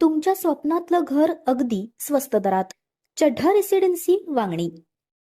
तुमच्या स्वप्नातलं घर अगदी स्वस्त दरात. चढ्ढा रेसिडेन्सी वांगणी.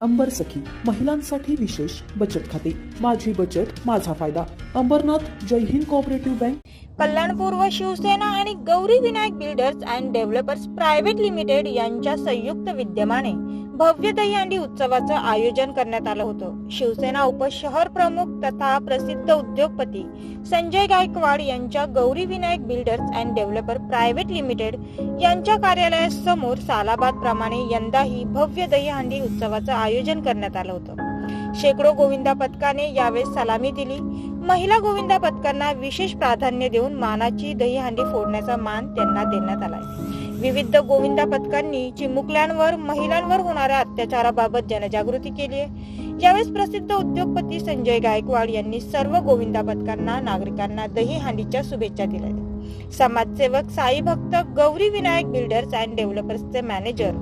अंबर सखी महिलांसाठी विशेष बचत खाते. माझी बचत माझा फायदा. Ambernath Jai Hind cooperative bank. कल्याणपूर्व Shiv Sena आणि Gauri Vinayak builders and developers private limited यांच्या संयुक्त विद्यमाने भव्य दहीहंडी उत्सवाचं आयोजन करण्यात आलं होतं. शिवसेना उपशहर प्रमुख तथा प्रसिद्ध उद्योगपती संजय गायकवाड यांच्या Gauri Vinayak builders and developer private limited यांच्या कार्यालयासमोर सालाबाद प्रमाणे यंदाही भव्य दहीहंडी उत्सवाचं आयोजन करण्यात आलं होतं. शेकडो गोविंदा पथकाने यावेळेस सलामी दिली. महिला गोविंदा पथकांना विशेष प्राधान्य देऊन मानाची दहीहंडी फोडण्याचा मान त्यांना देण्यात आलाय. विविध गोविंदा पथकांनी चिमुकल्यांवर महिलांवर होणाऱ्या अत्याचाराबाबत जनजागृती केली आहे यावेळेस प्रसिद्ध उद्योगपती संजय गायकवाड यांनी सर्व गोविंदा पथकांना नागरिकांना दहीहांडीच्या शुभेच्छा दिल्या. समाजसेवक साई भक्त गौरी विनायक बिल्डर्स अँड डेव्हलपर्सचे मॅनेजर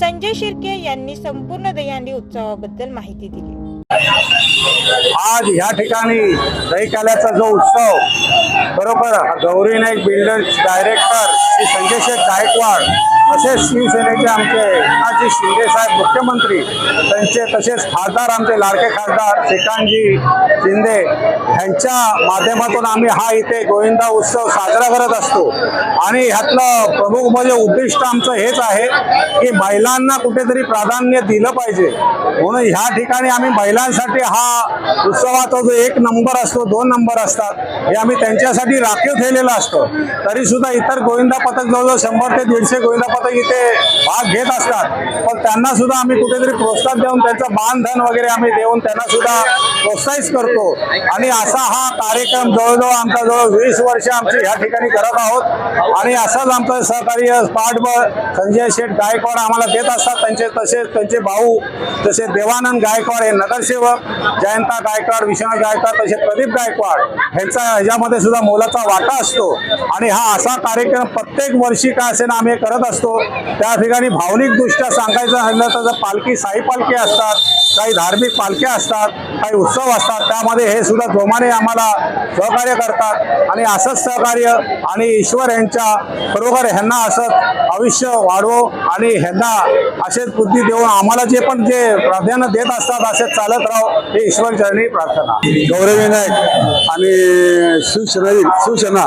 संजय शिर्के यांनी संपूर्ण दहीहंडी उत्सवाबद्दल माहिती दिली. आज या ठिकाणी दहीकाल्याचा जो उत्सव बरोबर गौरी नाईक बिल्डर्स डायरेक्टर श्री संजय शेठ गायकवाड तसेच शिवसेनेचे आमचे एकनाथजी शिंदे साहेब मुख्यमंत्री त्यांचे तसेच खासदार आमचे लाडके खासदार श्रीकांतजी शिंदे यांच्या माध्यमातून आम्ही हा इथे गोविंदा उत्सव साजरा करत असतो. आणि ह्यातलं प्रमुख म्हणजे उद्दिष्ट आमचं हेच आहे की महिलांना कुठेतरी प्राधान्य दिलं पाहिजे. म्हणून ह्या ठिकाणी आम्ही महिलांसाठी हा उत्सवाचा जो एक नंबर असतो दोन नंबर असतात हे आम्ही त्यांच्यासाठी राखीव ठेवलेलं असतं. तरी सुद्धा इतर गोविंदा पथक जवळजवळ शंभर ते दीडशे गोविंदा पथक इथे भाग घेत असतात. पण त्यांना सुद्धा आम्ही कुठेतरी प्रोत्साहन देऊन त्यांचं मानधन वगैरे आम्ही देऊन त्यांना सुद्धा प्रोत्साहित करतो. आणि असा हा कार्यक्रम जवळजवळ आमचा जवळ वीस वर्ष आमची ह्या ठिकाणी करत आहोत. आणि असाच आमचं सहकार्य पाठबळ संजय शेठ गायकवाड आम्हाला देत असतात. त्यांचे तसेच त्यांचे भाऊ तसे देवानंद गायकवाड हे नगरसेवक जयंता गायकवाड विश्वनाथ गायकवाड तसे प्रदीप गायकवाड ह्यांचा ह्याच्यामध्ये सुद्धा मोलाचा वाटा असतो. आणि हा असा कार्यक्रम प्रत्येक वर्षी काय असेल आम्ही हे करत असतो. त्या ठिकाणी भावनिकदृष्ट्या सांगायचं झालं तर जर पालखी साई पालखी असतात काही धार्मिक पालख्या असतात काही उत्सव असतात त्यामध्ये हे सुद्धा जोमाने आम्हाला सहकार्य करतात. आणि असंच सहकार्य आणि ईश्वर यांच्या बरोबर ह्यांना असंच आयुष्य वाढवो आणि ह्यांना असेच बुद्धी देऊन आम्हाला जे पण जे प्राधान्य देत असतात असेच चालत राहो हे ईश्वर चरणी प्रार्थना. गौरव विनायक आणि शिवसेना शिवसेना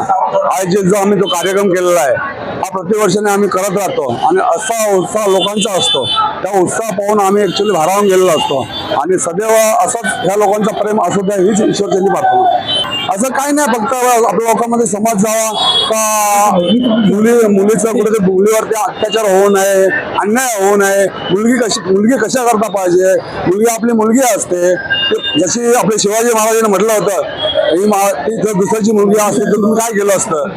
आयोजित जो आम्ही जो कार्यक्रम केलेला आहे हा प्रतिवर्षाने आम्ही करत राहतो आणि असा उत्साह लोकांचा असतो. त्या उत्साह पाहून आम्ही ॲक्च्युली भारावून गेलेलो असतो. आणि सदैव असंच ह्या लोकांचा प्रेम असू द्या हीच ईश्वर त्यांनी प्रार्थना. असं काही नाही फक्त आपल्या लोकांमध्ये समाज जावा का मुली मुलीचं कुठे मुलीवरती अत्याचार होऊ नये अन्याय होऊ नये. मुलगी कशी मुलगी कशा करता पाहिजे? मुलगी आपली मुलगी असते. जशी आपले शिवाजी महाराजांनी म्हटलं होतं ही मा जर दुसऱ्याची मुलगी असते तर तुम्ही काय केलं असतं?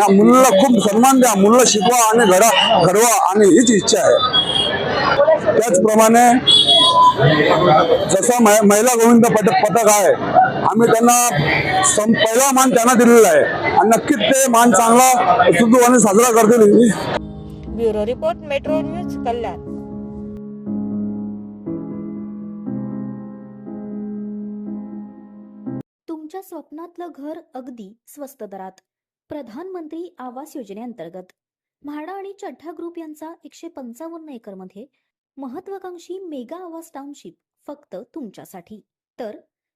या मुलीला खूप सन्मान द्या. मुलीला शिकवा आणि घडा घडवा आणि हीच इच्छा आहे. त्याचप्रमाणे जसं महिला गोविंद पट पथक आहे आम्ही त्यांना सम पहिला मान त्यांना दिलेला आहे. आणि नक्कीच ते मान चांगला उत्सुकपणे साजरा करतील. Bureau report metro news Kalyan. तुमच्या स्वप्नातलं घर अगदी स्वस्त दरात. प्रधानमंत्री आवास योजनेअंतर्गत. म्हाडा आणि चड्ढा ग्रुप यांचा एकशे पंचावन्न एकरमध्ये महत्वाकांक्षी मेगा आवास टाउनशिप फक्त तुमच्यासाठी. तर